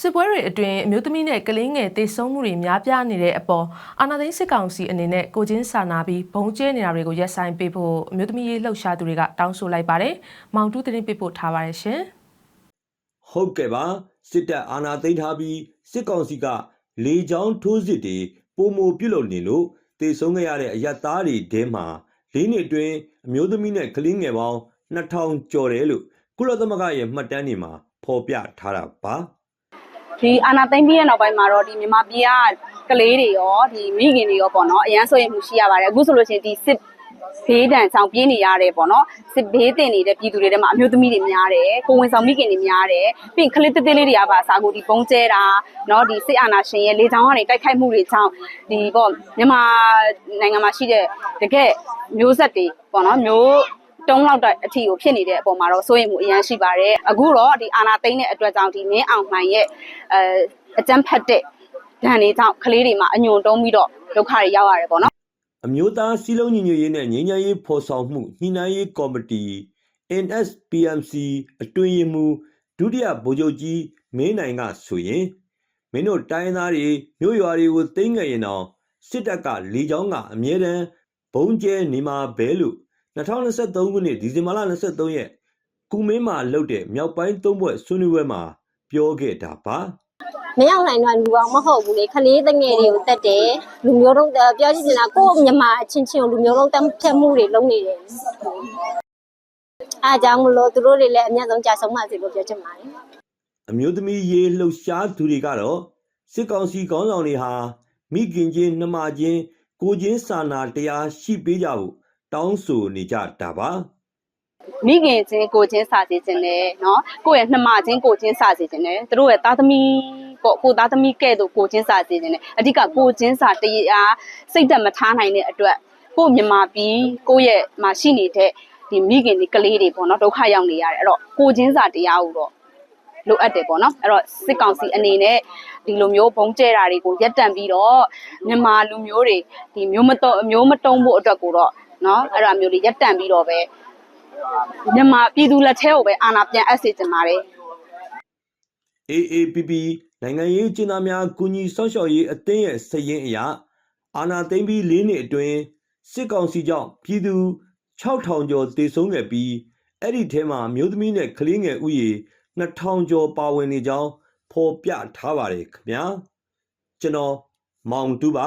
စစ်ပွဲတွေအတွင်းအမျိုးသမီးနဲ့ကလေးငယ်တေဆုံးမှုတွေများပြားနေတဲ့အပေါ်အာဏာသိမ်းစစ်ကောင်စီအနေနဲ့ကိုချင်းစာနာပြီးဘုံကျဲနေတာတွေကိုရပ်ဆိုင်ပေးဖို့အမျိုးသမီးရေးလှုပ်ရှားသူတွေကတောင်းဆိုလိုက်ပါတယ်။မောင်တူးသတင်းပေးပို့ထားပါတယ်ရှင်။ဟုတ်ကဲ့ပါစစ်တပ်အာဏာသိမ်းထားပြီးစစ်ကောင်စီကလေကြောင်းထိုးစစ်တွေပုံမပြုတ်လုပ်နေလို့တေဆုံးခဲ့ရတဲ့အယက်သားတွေထဲမှာလေးနှစ်အတွင်းအမျိုးသမီးနဲ့ကလေးငယ်ပေါင်း2000ကျော်တယ်လို့ကုလသမဂ္ဂရဲ့မှတ်တမ်းတွေမှာဖော်ပြထားတာပါ ဒီအာနာသိမ့်ပြီးတဲ့နောက်ပိုင်းမှာတော့ဒီမြန်မာပြည်ကကလေးတွေရောဒီမိခင်တွေရောပေါ့နော်အရန်ဆိုရင်မှုရှိရပါတယ်အခုဆိုလို့ရှိရင်ဒီစစ်ဘေးဒဏ်ဆောင်ပြေးနေရတယ်ပေါ့နော်စစ်ဘေးတင်နေတဲ့ပြည်သူတွေထဲမှာအမျိုးသမီးတွေများတယ်ကိုဝင်ဆောင်မိခင်တွေများတယ်ပြီးရင်ကလေးသေးသေးလေးတွေကပါအစာကိုဒီပုံကျဲတာเนาะဒီစစ်အာဏာရှင်ရဲ့လေချောင်းကနေတိုက်ခိုက်မှုတွေကြောင့်ဒီပေါ့မြန်မာနိုင်ငံမှာရှိတဲ့တကယ်မျိုးဆက်တွေပေါ့နော်မျိုး တုံးလောက်တဲ့အထီကိုဖြစ်နေတဲ့အပေါ်မှာတော့စိုးရိမ်မှုအများရှိပါတယ်အခုတော့ဒီအာနာသိမ့်တဲ့အတွက်ကြောင့်ဒီမင်းအောင်မှန်ရဲ့အဲအကြမ်းဖက်တဲ့ဒဏ်တွေကြောင့်ကလေးတွေမှာအညွန်တုံးပြီးတော့ဒုက္ခတွေရောက်ရတယ်ပေါ့နော်အမျိုးသားစည်းလုံးညီညွတ်ရေးနဲ့ငြိမ်းချမ်းရေးဖော်ဆောင်မှုညှိနှိုင်းရေးကော်မတီ NSPMC အတွင်းရေးမှူးဒုတိယဗိုလ်ချုပ်ကြီးမင်းနိုင်ကဆိုရင်မင်းတို့တိုင်းသားတွေမြို့ရွာတွေကိုသိမ်းငယ်ရင်တော့စစ်တပ်ကလေကြောင်းကအမြဲတမ်းဘုံကျဲနေမှာပဲလို့ 2023ခုနှစ်ဒီဇင်ဘာလ23ရက်ကုမင်းမှာလှုပ်တဲ့မြောက်ပိုင်းသုံးဘွဲ့ဆွေးနွေးပွဲမှာပြောခဲ့တာပါမရောက်နိုင်တော့လူအောင်မဟုတ်ဘူးလေခလေးတငယ်တွေကိုတက်တယ်လူမျိုးတော့ပြောချင်တာကိုယ့်မြန်မာအချင်းချင်းကိုလူမျိုးတော့တမ်းဖြတ်မှုတွေလုပ်နေတယ်အားကြောင့်မလို့သူတို့တွေလည်းအများဆုံးကြာဆုံးမှစီလို့ပြောချင်ပါတယ်အမျိုးသမီးရေးလှုပ်ရှားသူတွေကတော့စစ်ကောင်စီခေါင်းဆောင်တွေဟာမိခင်ချင်းနှမချင်းကိုချင်းစာနာတရားရှိပေးကြဖို့ တောင်းဆိုနေကြတာပါ မိခင်ချင်းကိုချင်းစာစီခြင်းနဲ့เนาะကိုယ့်ရဲ့နှမချင်းကိုချင်းစာစီခြင်းနဲ့သူတို့ရဲ့သားသမီးပေါ့ကိုသားသမီးကဲ့သို့ကိုချင်းစာစီခြင်းနဲ့အဓိကကိုချင်းစာတရားစိတ်သက်မထားနိုင်တဲ့အတွက်ကိုမြန်မာပြည်ကိုယ့်ရဲ့မှာရှိနေတဲ့ဒီမိခင်ဒီကလေးတွေပေါ့เนาะဒုက္ခရောက်နေရတယ်အဲ့တော့ကိုချင်းစာတရားကိုတော့လိုအပ်တယ်ပေါ့နော်အဲ့တော့စစ်ကောင်စီအနေနဲ့ဒီလိုမျိုးဘုံကျဲတာတွေကိုရပ်တန့်ပြီးတော့မြန်မာလူမျိုးတွေဒီမျိုးမတော့မျိုးမတုံးဖို့အတွက်ကိုတော့ နော်အဲ့ဒါမျိုးတွေရက်တန့်ပြီးတော့ပဲမြန်မာပြည်သူလက်ထဲကိုပဲအာဏာပြန်အပ်စေချင်ပါတယ် AAPP နိုင်ငံရေးကျင်းသားများကုညီစောင့်ရှောက်ရေးအသင်းရဲ့စည်ရင်းအရအာဏာသိမ်းပြီး၄နှစ်အတွင်းစစ်ကောင်စီကြောင့်ပြည်သူ6000ကျော်တေဆုံးခဲ့ပြီးအဲ့ဒီထဲမှာမျိုးသမီးနဲ့ကလေးငယ်ဥယေ2000ကျော်ပါဝင်နေကြောင်းဖော်ပြထားပါတယ်ခင်ဗျာကျွန်တော်မောင်တူပါ